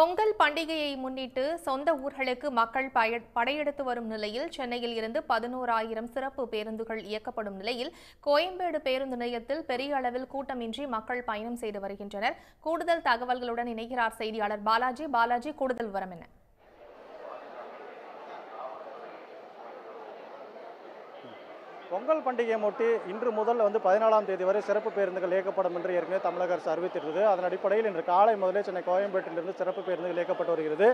பொங்கல் பண்டிகையை முன்னிட்டு சொந்த ஊர்களுக்கு மக்கள் பய- படையெடுத்து வரும் நிலையில் சென்னையில் இருந்து பதினோராயிரம் சிறப்பு பேருந்துகள் இயக்கப்படும் நிலையில் கோயம்பேடு பேருந்து நிலையத்தில் பெரிய அளவில் கூட்டமின்றி மக்கள் பயணம் செய்து வருகின்றனர். கூடுதல் தகவல்களுடன் இணைகிறார் செய்தியாளர் பாலாஜி. பாலாஜி கூடுதல் விவரம் என்ன? பொங்கல் பண்டிகையை முட்டி இன்று முதல் வந்து பதினாலாம் தேதி வரை சிறப்பு பேருந்துகள் இயக்கப்படும் என்று ஏற்கனவே தமிழக அரசு அறிவித்திருந்தது. அதன் அடிப்படையில் இன்று காலை முதலே சென்னை கோயம்பேட்டிலிருந்து சிறப்பு பேருந்துகள் இயக்கப்பட்டு வருகிறது.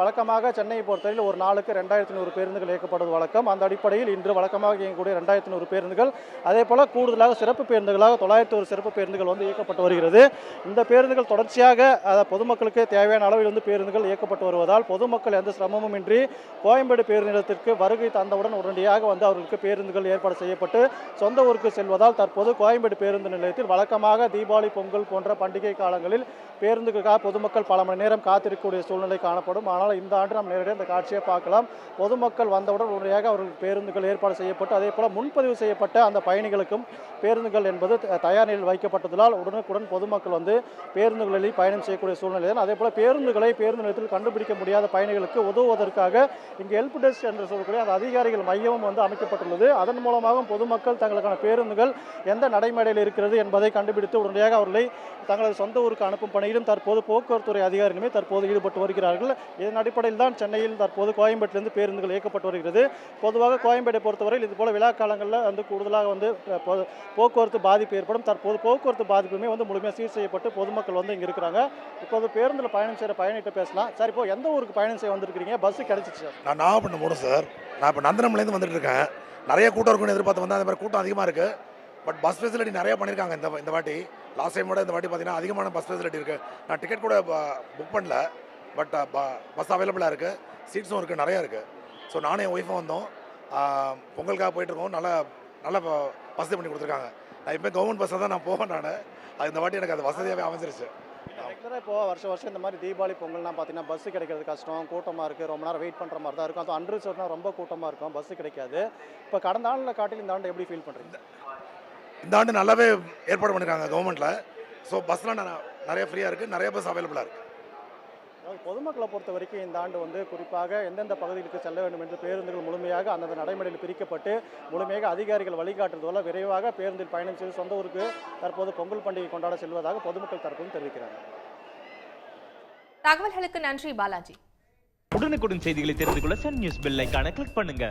வழக்கமாக சென்னையை பொறுத்தவரையில் ஒரு நாளுக்கு ரெண்டாயிரத்தி நூறு பேருந்துகள் இயக்கப்படுவது வழக்கம். அந்த அடிப்படையில் இன்று வழக்கமாக இயங்கக்கூடிய ரெண்டாயிரத்தி நூறு பேருந்துகள் அதே போல கூடுதலாக சிறப்பு பேருந்துகளாக தொள்ளாயிரத்தி ஒரு சிறப்பு பேருந்துகள் வந்து இயக்கப்பட்டு வருகிறது. இந்த பேருந்துகள் தொடர்ச்சியாக பொதுமக்களுக்கு தேவையான அளவில் வந்து பேருந்துகள் இயக்கப்பட்டு வருவதால் பொதுமக்கள் எந்த சிரமமும் இன்றி கோயம்பேடு பேருந்து நிலையத்திற்கு வருகை தந்தவுடன் உடனடியாக வந்து அவர்களுக்கு பேருந்துகள் ஏற்பாடு செய்யப்பட்டு சொந்த ஊருக்கு செல்வதால் தற்போது கோயம்பேடு பேருந்து நிலையத்தில் வழக்கமாக தீபாவளி பொங்கல் போன்ற பண்டிகை காலங்களில் பேருந்துக்காக பொதுமக்கள் பல மணி நேரம் காத்திருக்கக்கூடிய சூழ்நிலை காணப்படும். ஆனால் இந்த ஆண்டு நாம் நேரடியாக இந்த காட்சியை பார்க்கலாம். பொதுமக்கள் வந்தவுடன் உடனடியாக அவர்கள் பேருந்துகள் ஏற்பாடு செய்யப்பட்டு அதே போல முன்பதிவு செய்யப்பட்ட அந்த பயணிகளுக்கும் பேருந்துகள் என்பது தயார் நிலையில் வைக்கப்பட்டதால் உடனுக்குடன் பொதுமக்கள் வந்து பேருந்துகளில் பயணம் செய்யக்கூடிய சூழ்நிலை தான். அதே போல பேருந்துகளை பேருந்து நிலையத்தில் கண்டுபிடிக்க முடியாத பயணிகளுக்கு உதவுவதற்காக இங்கே ஹெல்ப் டெஸ்க் என்று சொல்லக்கூடிய அந்த அதிகாரிகள் மையமும் வந்து அமைக்கப்பட்டுள்ளது. அதன் மூலமாகவும் பொதுமக்கள் தங்களுக்கான பேருந்துகள் எந்த நடைமேடையில் இருக்கிறது என்பதை கண்டுபிடித்து உடனடியாக அவர்களை தங்களது சொந்த ஊருக்கு அனுப்பும் பணியிலும் தற்போது போக்குவரத்துறை அதிகாரிகளுமே தற்போது ஈடுபட்டு வருகிறார்கள். இதன் அடிப்படையில் தான் சென்னையில் தற்போது கோயம்பேட்டிலிருந்து பேருந்துகள் இயக்கப்பட்டு வருகிறது. பொதுவாக கோயம்பேட்டை பொறுத்தவரையில் இதுபோல் விழா காலங்களில் வந்து கூடுதலாக வந்து போக்குவரத்து பாதிப்பு ஏற்படும். தற்போது போக்குவரத்து பாதிப்புமே வந்து முழுமையாக சீர் செய்யப்பட்டு பொதுமக்கள் வந்து இங்கே இருக்கிறாங்க. இப்போது பேருந்தில் பயணம் செய்கிற பயணிகிட்ட பேசலாம். சார் இப்போ எந்த ஊருக்கு பயணம் செய்ய வந்திருக்கிறீங்க? பஸ்ஸு கிடைச்சிச்சு சார். நான் நாகப்பட்டினம் போகணும் சார். நான் இப்போ நந்தனம்லேருந்து வந்துட்டு இருக்கேன். நிறைய கூட்டம் இருக்குன்னு எதிர்பார்த்து வந்தால் அந்த மாதிரி கூட்டம் அதிகமாக இருக்குது பட் பஸ் ஃபெசிலிட்டி நிறைய பண்ணியிருக்காங்க இந்த இந்த வாட்டி. லாஸ்ட் டைம் விட இந்த வாட்டி பார்த்தீங்கன்னா அதிகமான பஸ் ஃபெசிலிட்டி இருக்குது நான் டிக்கெட் கூட புக் பண்ணல. பட் பஸ் அவைலபிளாக இருக்குது சீட்ஸும் இருக்குது நிறையா இருக்குது ஸோ நானும் என் ஒய்ஃபும் வந்தோம். பொங்கலுக்காக போயிட்டுருக்கோம் நல்லா நல்லா வசதி பண்ணி கொடுத்துருக்காங்க. நான் இப்போ கவர்மெண்ட் பஸ்ஸில் தான் நான் போவேன் நான். அது இந்த வாட்டி எனக்கு அது வசதியாகவே அமைஞ்சிருச்சு. ரெகுலராக இப்போ வருஷம் வருஷம் இந்த மாதிரி தீபாவளி பொங்கல்னால் பார்த்தீங்கன்னா பஸ் கிடைக்கிறது கஷ்டம் கூட்டமாக இருக்குது ரொம்ப நேரம் வெயிட் பண்ணுற மாதிரி தான் இருக்கும். அதுவும் அன்ரிசர்வ்னா ரொம்ப கூட்டமாக இருக்கும் பஸ் கிடைக்காது. இப்போ கடந்த ஆண்டில் காட்டில் இந்த ஆண்டு எப்படி ஃபீல் பண்ணுறீங்க இந்த ஆண்டு நல்லாவே ஏற்பாடு பண்ணியிருக்காங்க கவர்மெண்ட்டில் ஸோ பஸ்லாம் நிறைய ஃப்ரீயாக இருக்குது நிறைய பஸ் அவைலபிளாக இருக்குது பொதுமக்களை பொறுத்த வரைக்கும் இந்த ஆண்டு வந்து குறிப்பாக எந்தெந்த பகுதிகளுக்கு செல்ல வேண்டும் என்று பேருந்துகள் முழுமையாக அந்தந்த நடைமுறையில் பிரிக்கப்பட்டு முழுமையாக அதிகாரிகள் வழிகாட்டுறதுல விரைவாக பேருந்தில் பயணம் செய்து சொந்த ஊருக்கு தற்போது பொங்கல் பண்டிகை கொண்டாட செல்வதாக பொதுமக்கள் தரப்பும் தெரிவிக்கிறாங்க தகவல்களுக்கு நன்றி பாலாஜி. உடனுக்குடன் செய்திகளை தெரிந்து கொள்ள சன் நியூஸ் பெல் ஐகானை கிளிக் பண்ணுங்க.